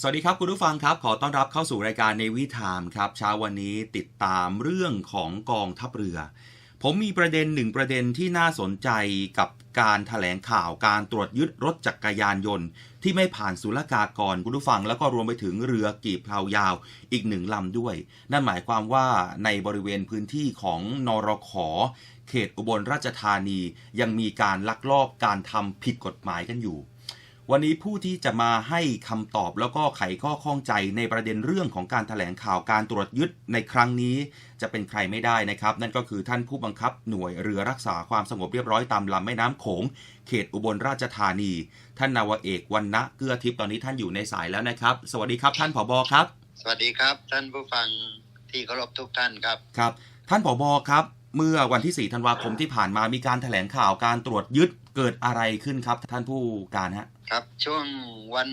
สวัสดีครับคุณผู้ฟังครับ ขอต้อนรับเข้าสู่รายการในวิถามครับเช้าวันนี้ติดตามเรื่องของกองทัพเรือ ผมมีประเด็นหนึ่งประเด็นที่น่าสนใจกับการถแถลงข่าวการตรวจยึดรถจักรยานยนต์ ที่ไม่ผ่านศุลกากรคุณผู้ฟัง แล้วก็รวมไปถึงเรือกีบเพลายาวอีกหนึ่งลำด้วย นั่นหมายความว่าในบริเวณพื้นที่ของนรขเขตอุบลราชธานียังมีการลักลอบการทำผิดกฎหมายกันอยู่ วันนี้ผู้ที่จะมาให้คำตอบแล้วก็ไขข้อข้องใจในประเด็นเรื่องของการถแถลงข่าวการตรวจยึดในครั้งนี้ จะเป็นใครไม่ได้นะครับ นั่นก็คือท่านผู้บังคับหน่วยเรือรักษาความสงบเรียบร้อยตามลำแม่น้ำโขง เขตอุบลราชธานี ท่านนาวาเอกวันณะเกื้อทิพย์ตอนนี้ท่านอยู่ในสายแล้วนะครับ สวัสดีครับท่านผบครับ สวัสดีครับ ท่านผู้ฟังที่เคารพทุกท่านครับครับ ท่านผบครับ เมื่อวันที่4ธันวาคมที่ผ่านมามีการถแถลงข่าวการตรวจยึดเกิดอะไรขึ้นครับ ท่านผู้การฮะ ครับช่วงวัน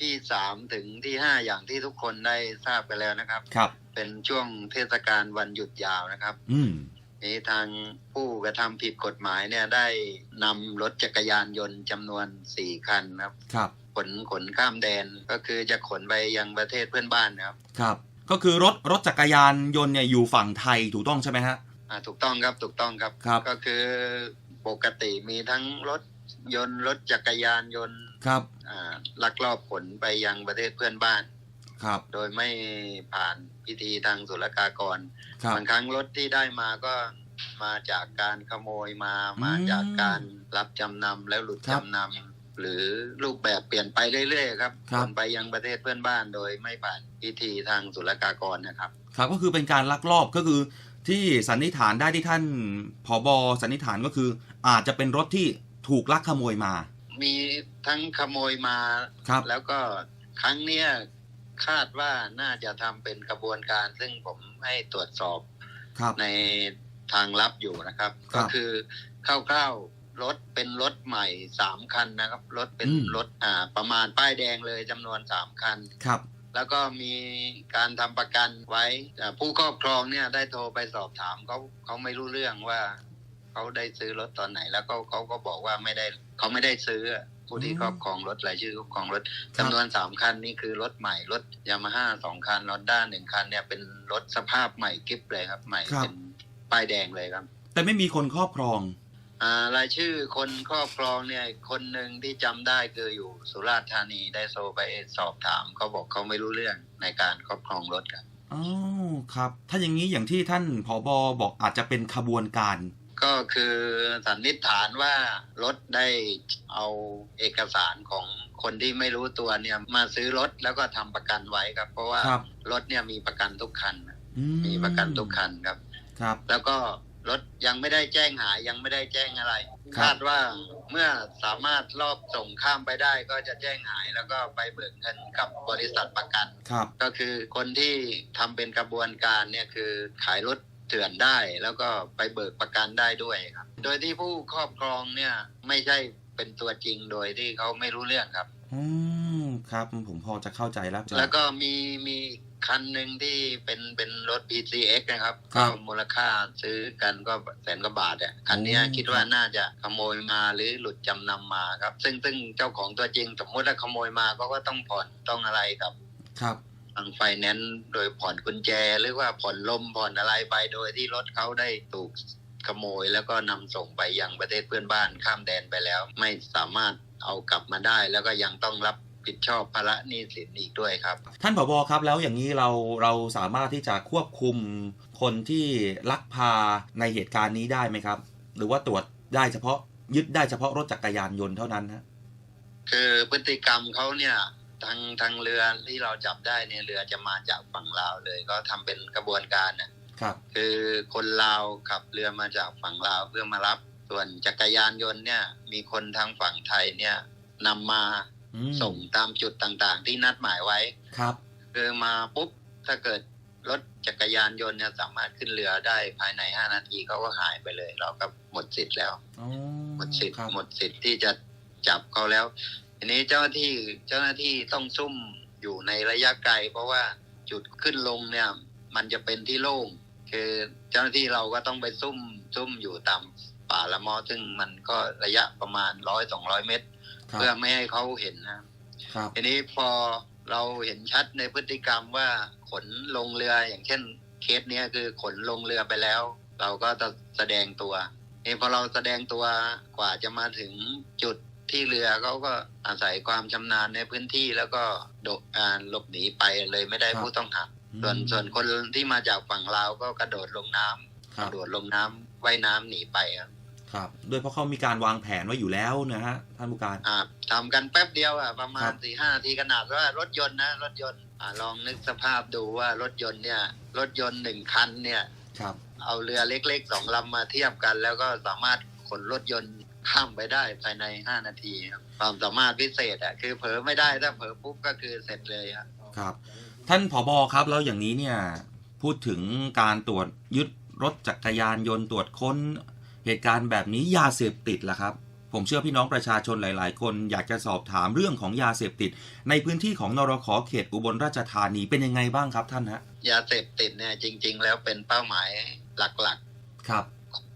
ที่สามถึงที่ห้าอย่างที่ทุกคนได้ทราบไปแล้วนะครับ ครับ เป็นช่วงเทศกาลวันหยุดยาวนะครับ อืมนี้ทางผู้กระทำผิดกฎหมายเนี่ยได้นำรถจักรยานยนต์จำนวนสี่คันครับ ครับ ขนขนข้ามแดนก็คือจะขนไปยังประเทศเพื่อนบ้านนะครับ ครับ ก็คือรถรถจักรยานยนต์เนี่ยอยู่ฝั่งไทยถูกต้องใช่ไหมฮะอ่าถูกต้องครับถูกต้องครับครับ ก็คือปกติมีทั้งรถยนต์รถจักรยานยนต์ ครับอ่าลักลอบขนไปยังประเทศเพื่อนบ้าน ครับ โดยไม่ผ่านพิธีทางศุลกากรครับบางครั้งรถที่ได้มาก็มาจากการขโมยมาอืมมาจากการรับจำนำแล้วหลุดครับจำนำหรือรูปแบบเปลี่ยนไปเรื่อยๆครับครับขนไปยังประเทศเพื่อนบ้านโดยไม่ผ่านพิธีทางศุลกากรนะครับ ครับก็คือเป็นการลักลอบก็คือที่สันนิษฐานได้ที่ท่านผอบอสันนิษฐานก็คือ อาจจะเป็นรถที่ถูกลักขโมยมา มีทั้งขโมยมา ครับ แล้วก็ครั้งเนี้ยคาดว่าน่าจะทำเป็นกระบวนการ ซึ่งผมให้ตรวจสอบครับ ในทางลับอยู่นะครับ ครัก็บคือคร่าวๆรถเป็นรถใหม่สามคันนะครับ รถเป็นอืม รถอ่าประมาณป้ายแดงเลยจำนวนสามคัน ครับ แล้วก็มีการทำประกันไว้อ่าผู้ครอบครองเนี่ยได้โทรไปสอบถามเขาเขาไม่รู้เรื่องว่า เขาได้ซื้อรถตอนไหน แล้วก็เขาก็บอกว่าไม่ได้เขาไม่ได้ซื้อผู้ที่อืมครอบครองรถรายชื่อครอบครองรถครับจำนวนสามคันนี่คือรถใหม่รถยามาฮ่าสองคันรถด้านหนึ่งคันเนี่ยเป็นรถสภาพใหม่กิฟเลยครับ ใหม่ครับเป็นป้ายแดงเลยครับ แต่ไม่มีคนครอบครองอ่ารายชื่อคนครอบครองเนี่ยคนหนึ่งที่จำได้คืออยู่สุราษฎร์ธานีได้โทรไปสอบถามเขาบอกเขาไม่รู้เรื่องในการครอบครองรถครับอ๋อครับ ถ้าอย่างนี้อย่างที่ท่านผอบอบอกอาจจะเป็นขบวนการ ก็คือสันนิษฐานว่ารถได้เอาเอกสารของคนที่ไม่รู้ตัวเนี่ยมาซื้อรถแล้วก็ทำประกันไว้ครับ เพราะว่าครับ รถเนี่ยมีประกันทุกคันอืมีประกันทุกคันครับ ครับ แล้วก็รถยังไม่ได้แจ้งหายยังไม่ได้แจ้งอะไร ครับ คาดว่าเมื่อสามารถรอบส่งข้ามไปได้ก็จะแจ้งหายแล้วก็ไปเบิกเงินกับบริษัทประกัน ครับ ก็คือคนที่ทำเป็นกระบวนการเนี่ยคือขายรถ เถื่อนได้แล้วก็ไปเบิกประกันได้ด้วยครับ โดยที่ผู้ครอบครองเนี่ยไม่ใช่เป็นตัวจริงโดยที่เขาไม่รู้เรื่องครับ อืมครับผมพอจะเข้าใจแล้ว แล้วก็มีมีคันหนึ่งที่เป็นเป็นรถ PCX นะครับครัก็บมูลค่าซื้อกันก็แสนกว่าบาทอะคันเนี้ยโอ้คิดว่าน่าจะขโมยมาหรือหลุดจำนำมาครับ ซึ่งซึ่งเจ้าของตัวจริงสมมุติถ้าขโมยมาก็ก็ต้องผ่อนต้องอะไรกับ ครับ ทางไฟแนนซ์โดยผ่อนกุญแจ หรือว่าผ่อนลมผ่อนอะไรไปโดยที่รถเขาได้ถูกขโมย แล้วก็นำส่งไปยังประเทศเพื่อนบ้านข้ามแดนไปแล้ว ไม่สามารถเอากลับมาได้ แล้วก็ยังต้องรับผิดชอบภาระหนี้สินอีกด้วยครับ ท่านผบครับแล้วอย่างนี้เราเราสามารถที่จะควบคุมคนที่ลักพาในเหตุการณ์นี้ได้ไหมครับ หรือว่าตรวจได้เฉพาะยึดได้เฉพาะรถจักรยานยนต์เท่านั้นฮะคือพฤติกรรมเขาเนี่ย ทางทางเรือที่เราจับได้เนี่ยเรือจะมาจากฝั่งลาวเลย ก็ทำเป็นกระบวนการนะครับ คือคนลาวขับเรือมาจากฝั่งลาวเพื่อมารับ ส่วนจักรยานยนต์เนี่ย มีคนทางฝั่งไทยเนี่ยนำมาอืมส่งตามจุดต่างๆ ที่นัดหมายไว้ครับ คือมาปุ๊บถ้าเกิดรถจักรยานยนต์เนี่ยสามารถขึ้นเรือได้ภายใน5นาทีเขาก็หายไปเลย เราก็หมดสิทธิ์แล้วอ๋อหมดสิทธิ์ครับหมดสิทธิ์ที่จะจับเขาแล้วที นี้เจ้าหน้าที่เจ้าหน้าที่ต้องซุ่มอยู่ในระยะไกล เพราะว่าจุดขึ้นลงเนี่ย มันจะเป็นที่โล่งคือเจ้าหน้าที่เราก็ต้องไปซุ่มซุ่มอยู่ตามป่าละมอซึ่งมันก็ระยะประมาณร้อยสองร้อยเมตรครับเพื่อไม่ให้เขาเห็นนะครับทีนี้พอเราเห็นชัดในพฤติกรรมว่าขนลงเรืออย่างเช่นเคสเนี้ยคือขนลงเรือไปแล้ว เราก็จะแสดงตัวเองพอเราแสดงตัวกว่าจะมาถึงจุด ที่เรือเขาก็อาศัยความชำนาญในพื้นที่แล้วก็โดดอ่าหลบหนีไปเลยไม่ได้ครับผู้ต้องหาส่วนส่วนคนที่มาจากฝั่งลาวก็กระโดดลงน้ำครักบระโดดลงน้ำว่ายน้ำหนีไปครับครับโดยเพราะเขามีการวางแผนไว้อยู่แล้วนะฮะท่านผู้การอ่าทำกันแป๊บเดียวอะประมาครัณบสี่ห้านาทีขนาดว่ารถยนต์นะรถยนต์อ่าลองนึกสภาพดูว่ารถยนต์เนี่ย รถยนต์หนึ่งคันเนี่ยครับเอาเรือเล็กๆสองลำมาเทียบกัน แล้วก็สามารถขนรถยนต์ ข้ามไปได้ภายในห้านาทีครับความสามารถพิเศษอะคือเผลอไม่ได้ถ้าเผลอปุ๊บก็คือเสร็จเลยครับครับ ท่านผอบอครับแล้วอย่างนี้เนี่ยพูดถึงการตรวจยึดรถจักรยานยนต์ตรวจค้นเหตุการณ์แบบนี้ยาเสพติดล่ะครับ ผมเชื่อพี่น้องประชาชนหลาย ๆ คนอยากจะสอบถามเรื่องของยาเสพติด ในพื้นที่ของนรขเขตอุบลราชธานีเป็นยังไงบ้างครับท่านฮะยาเสพติดเนี่ยจริง ๆ แล้วเป็นเป้าหมายหลักครับๆของ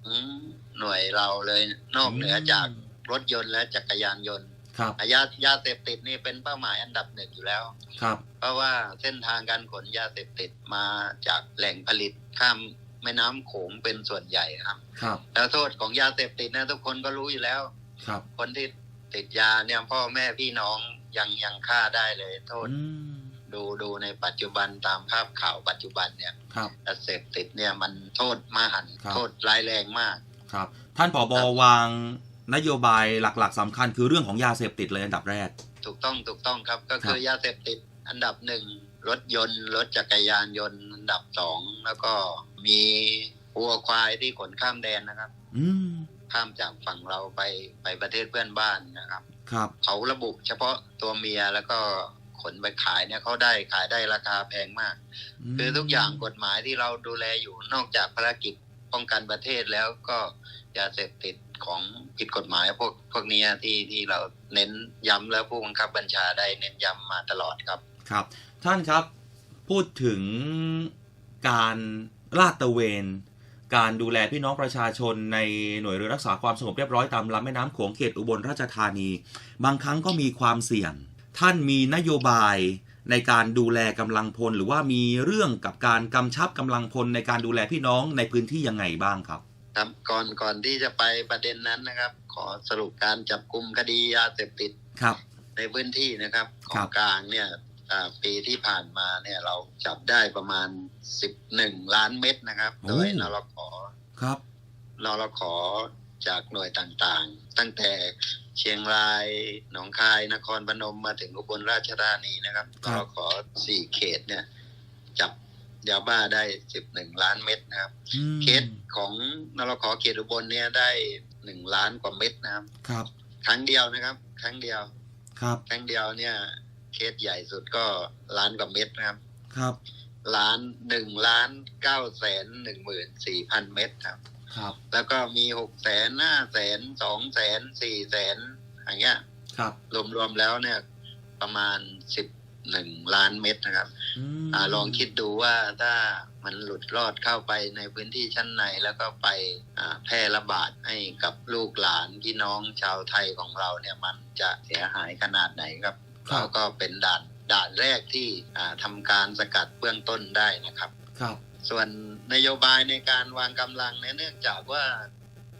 หน่วยเราเลยนอกเหนือจากรถยนต์และจักรยานยนต์ครับอะยายาเสพติดนี่เป็นเป้าหมายอันดับหนึ่งอยู่แล้ว ครับ เพราะว่าเส้นทางการขนยาเสพติดมาจากแหล่งผลิตข้ามแม่น้ำโขงเป็นส่วนใหญ่ครับ ครับ แล้วโทษของยาเสพติดนะทุกคนก็รู้อยู่แล้ว ครับ คนที่ติดยาเนี่ยพ่อแม่พี่น้องยังยังฆ่าได้เลย โทษอืมดูดูในปัจจุบันตามภาพข่าวปัจจุบันเนี่ยครับยาเสพติดเนี่ยมันโทษมหันต์ครับโทษร้ายแรงมาก ครับ ท่านผอบอวางนโยบายหลักๆสำคัญคือเรื่องของยาเสพติดเลยอันดับแรก ถูกต้องถูกต้องครับก็คือยาเสพติดอันดับหนึ่งรถยนต์รถจักรยานยนต์อันดับสองแล้วก็มีวัวควายที่ขนข้ามแดนนะครับ อืมข้ามจากฝั่งเราไปไปประเทศเพื่อนบ้านนะครับ ครับเขาระบุเฉพาะตัวเมียแล้วก็ขนไปขายเนี่ยเขาได้ขายได้ราคาแพงมากมคือทุกอย่างกฎหมายที่เราดูแลอยู่นอกจากภารกิจป้องกันประเทศแล้วก็ ยาเสพติดของผิดกฎหมายพวกพวกนี้ที่ที่เราเน้นย้ำแล้วผู้บังคับบัญชาได้เน้นย้ำมาตลอดครับครับ ท่านครับพูดถึงการลาดตระเวน การดูแลพี่น้องประชาชนในหน่วยเรือรักษาความสงบเรียบร้อยตามลำแม่น้ำโขงเขตอุบลราชธานี บางครั้งก็มีความเสี่ยง ท่านมีนโยบายในการดูแลกำลังพล หรือว่ามีเรื่องกับการกำชับกำลังพลในการดูแลพี่น้องในพื้นที่ยังไงบ้างครับ ครับก่อนก่อนที่จะไปประเด็นนั้นนะครับ ขอสรุปการจับกลุ่มคดียาเสพติดครับ ในพื้นที่นะครับขครัองบกลางเนี่ยอ่าปีที่ผ่านมาเนี่ยเราจับได้ประมาณ11ล้านเม็ดนะครับ โดยนรขครับนรขจากหน่วยต่างๆ ตั้งแต่เชียงราย หนองคาย นครพนมมาถึงอุบลราชธานีนะครับคนรับรขสี่เขตเนี่ย จับ ยาบ้าได้11ล้านเม็ดนะครับอืมเคสของนรขเขตอุบลเนี่ยได้หนึ่งล้านกว่าเม็ดนะครับ ครับ ครั้งเดียวนะครับ ครั้งเดียว ครับ ครั้งเดียวเนี่ย เคสใหญ่สุดก็ล้านกว่าเม็ดนะครับ ครับ ล้านหนึ่งล้านเก้าแสนหนึ่งหมื่นสี่พันเม็ดครับ ครับ แล้วก็มีหกแสนห้าแสนสองแสนสี่แสนอย่างเงี้ย ครับ รวมๆแล้วเนี่ยประมาณสิบ หนึ่งล้านเม็ดนะครับมอ่าลองคิดดูว่าถ้ามันหลุดรอดเข้าไปในพื้นที่ชั้นในแล้วก็ไปอ่าแพร่ระบาดให้กับลูกหลานพี่น้องชาวไทยของเราเนี่ยมันจะเสียหายขนาดไหนครับครัเราบก็เป็นด่านด่านแรกที่อ่าทำการสกัดเบื้องต้นได้นะครับครับ ส่วนนโยบายในการวางกำลังเนี่ยเนื่องจากว่า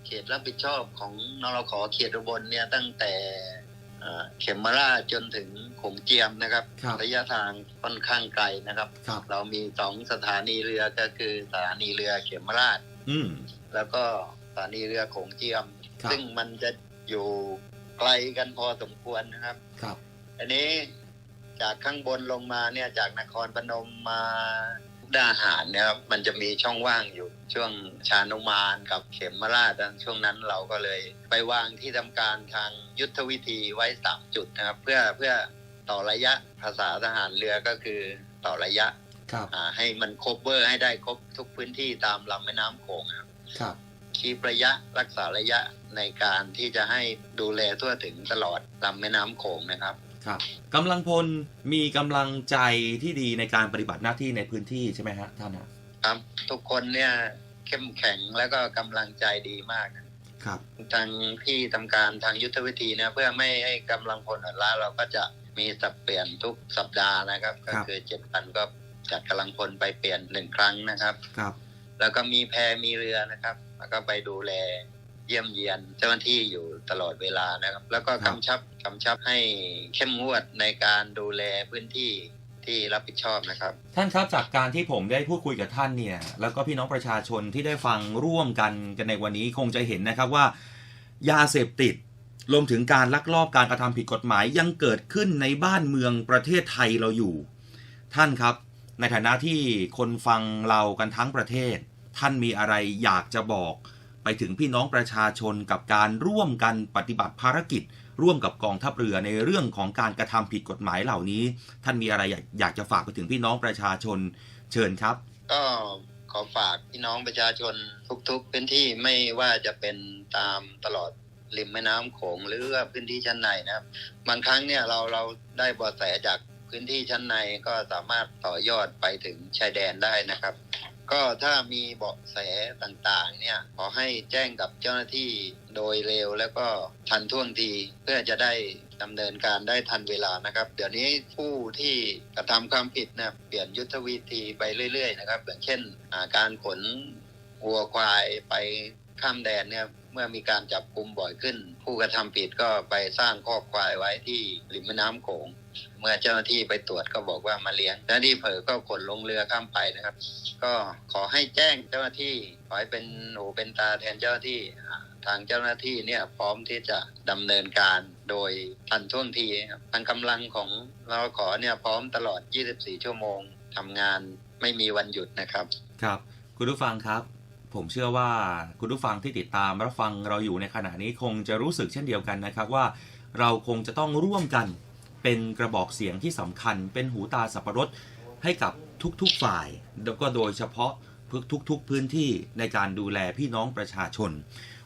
เขตรับผิดชอบของนรขเขตอุบลเนี่ยตั้งแต่ เอ่อเขมราชจนถึงโขงเจียมนะครับครับระยะทางค่อนข้างไกลนะครับครับเรามีสองสถานีเรือก็คือสถานีเรือเขมราชอืมแล้วก็สถานีเรือโขงเจียมครับซึ่งมันจะอยู่ไกลกันพอสมควรนะครับครับ อันนี้จากข้างบนลงมาเนี่ยจากนครพนมมามุก ดาหารเนี่ยครับมันจะมีช่องว่างอยู่ช่วงชานุมานกับเขมราชนะช่วงนั้นเราก็เลยไปวางที่ทำการทางยุทธวิธีไว้สามจุดนะครับ เพื่อเพื่อต่อระยะภาษาทหารเรือก็คือต่อระยะครับอ่าให้มันครบเวอร์ให้ได้ครบทุกพื้นที่ตามลำแม่น้ำโขงครับครับคีประยะรักษาระยะในการที่จะให้ดูแลทั่วถึงตลอดลำแม่น้ำโขงนะครับ ครับกำลังพลมีกำลังใจที่ดีในการปฏิบัติหน้าที่ในพื้นที่ใช่ไหมฮะท่านฮะครับทุกคนเนี่ยเข้มแข็งแล้วก็กำลังใจดีมากครับ ทางที่ทำการทางยุทธวิธีเนี่ยเพื่อไม่ให้กำลังพลอ่อนล้าเราก็จะมีสับเปลี่ยนทุกสัปดาห์นะครับ ก็คือเจ็ดวันก็จัดกำลังพลไปเปลี่ยนหนึ่งครั้งนะครับ ครับ แล้วก็มีแพมีเรือนะครับ แล้วก็ไปดูแล เยี่ยมเยียนเจ้าหน้าที่อยู่ตลอดเวลานะครับ แล้วก็กำชับกำชับให้เข้มงวดในการดูแลพื้นที่ที่รับผิดชอบนะครับ ท่านครับจากการที่ผมได้พูดคุยกับท่านเนี่ย แล้วก็พี่น้องประชาชนที่ได้ฟังร่วมกันกันในวันนี้คงจะเห็นนะครับว่า ยาเสพติดรวมถึงการลักลอบการกระทำผิดกฎหมายยังเกิดขึ้นในบ้านเมืองประเทศไทยเราอยู่ ท่านครับ ในฐานะที่คนฟังเรากันทั้งประเทศ ท่านมีอะไรอยากจะบอกไป ถึงพี่น้องประชาชนกับการร่วมกันปฏิบัติภารกิจ ร่วมกับกองทัพเรือในเรื่องของการกระทำผิดกฎหมายเหล่านี้ ท่านมีอะไรอยากจะฝากไปถึงพี่น้องประชาชนเชิญครับ ก็ขอฝากพี่น้องประชาชนทุกๆพื้นที่ไม่ว่าจะเป็นตามตลอดริมแม่น้ำโขงหรือว่าพื้นที่ชั้นในนะครับ บางครั้งเนี่ยเราเราได้บาะแสจากพื้นที่ชั้นในก็สามารถต่อยอดไปถึงชายแดนได้นะครับ ก็ถ้ามีเบาะแสต่างๆ เนี่ยขอให้แจ้งกับเจ้าหน้าที่โดยเร็วแล้วก็ทันท่วงทีเพื่อจะได้ดำเนินการได้ทันเวลานะครับ เดี๋ยวนี้ผู้ที่กระทำความผิดเนี่ยเปลี่ยนยุทธวิธีไปเรื่อย ๆ นะครับอย่างเช่นาการขนวัวควายไปข้ามแดนเนี่ยเมื่อมีการจับกลุ่มบ่อยขึ้น ผู้กระทำผิดก็ไปสร้างคอกควายไว้ที่ริมแม่น้ำโขง เมื่อเจ้าหน้าที่ไปตรวจก็บอกว่ามาเลี้ยงเจ้าหน้าที่เผลอก็ขนลงเรือข้ามไปนะครับ ก็ขอให้แจ้งเจ้าหน้าที่ขอให้เป็นหูเป็นตาแทนเจ้าหน้าที่ทางเจ้าหน้าที่เนี่ยพร้อมที่จะดำเนินการโดยทันท่วงทีครับทางกำลังของเราขอเนี่ยพร้อมตลอด 24 ชั่วโมงทำงานไม่มีวันหยุดนะครับ ครับ คุณผู้ฟังครับ ผมเชื่อว่าคุณผู้ฟังที่ติดตามรับฟังเราอยู่ในขณะนี้คงจะรู้สึกเช่นเดียวกันนะครับว่า เราคงจะต้องร่วมกัน เป็นกระบอกเสียงที่สำคัญ เป็นหูตาสับปะรดให้กับทุกๆฝ่าย แล้วก็โดยเฉพาะทุกๆพื้นที่ในการดูแลพี่น้องประชาชน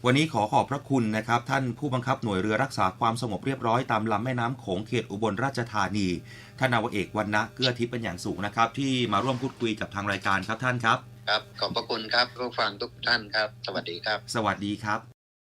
วันนี้ขอขอบพระคุณนะครับ ท่านผู้บังคับหน่วยเรือรักษาความสงบเรียบร้อยตามลำแม่น้ำโขงเขตอุบลราชธานีท่านนาวาเอกวันนะเกื้อทิพย์เป็นอย่างสูงนะครับ ที่มาร่วมพูดคุยกับทางรายการครับท่านครับ ครับ ขอบพระคุณครับผู้ฟังทุกท่านครับ สวัสดีครับ สวัสดีครับ